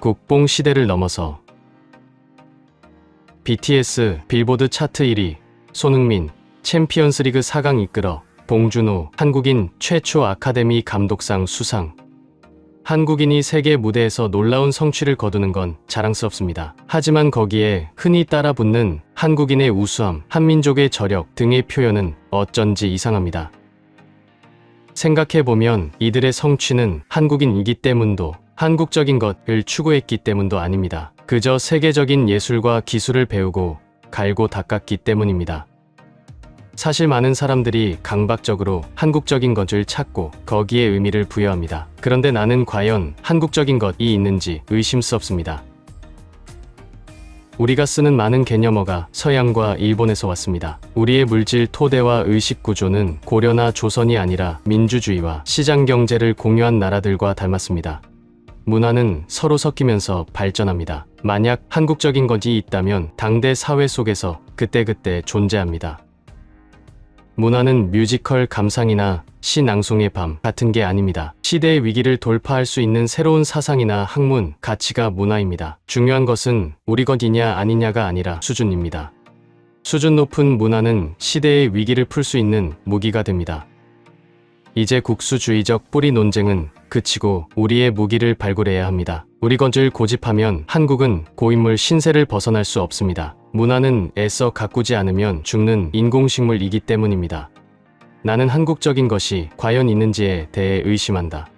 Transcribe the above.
국뽕 시대를 넘어서 BTS 빌보드 차트 1위, 손흥민, 챔피언스 리그 4강 이끌어 봉준호, 한국인 최초 아카데미 감독상 수상. 한국인이 세계 무대에서 놀라운 성취를 거두는 건 자랑스럽습니다. 하지만 거기에 흔히 따라 붙는 한국인의 우수함, 한민족의 저력 등의 표현은 어쩐지 이상합니다. 생각해보면 이들의 성취는 한국인이기 때문도 한국적인 것을 추구했기 때문도 아닙니다. 그저 세계적인 예술과 기술을 배우고 갈고 닦았기 때문입니다. 사실 많은 사람들이 강박적으로 한국적인 것을 찾고 거기에 의미를 부여합니다. 그런데 나는 과연 한국적인 것이 있는지 의심스럽습니다. 우리가 쓰는 많은 개념어가 서양과 일본에서 왔습니다. 우리의 물질 토대와 의식 구조는 고려나 조선이 아니라 민주주의와 시장 경제를 공유한 나라들과 닮았습니다. 문화는 서로 섞이면서 발전합니다. 만약 한국적인 것이 있다면 당대 사회 속에서 그때그때 존재합니다. 문화는 뮤지컬 감상이나 시 낭송의 밤 같은 게 아닙니다. 시대의 위기를 돌파할 수 있는 새로운 사상이나 학문, 가치가 문화입니다. 중요한 것은 우리 것이냐 아니냐가 아니라 수준입니다. 수준 높은 문화는 시대의 위기를 풀 수 있는 무기가 됩니다. 이제 국수주의적 뿌리 논쟁은 그치고 우리의 무기를 발굴해야 합니다. 우리 것을 고집하면 한국은 고인물 신세를 벗어날 수 없습니다. 문화는 애써 가꾸지 않으면 죽는 인공식물이기 때문입니다. 나는 한국적인 것이 과연 있는지에 대해 의심한다.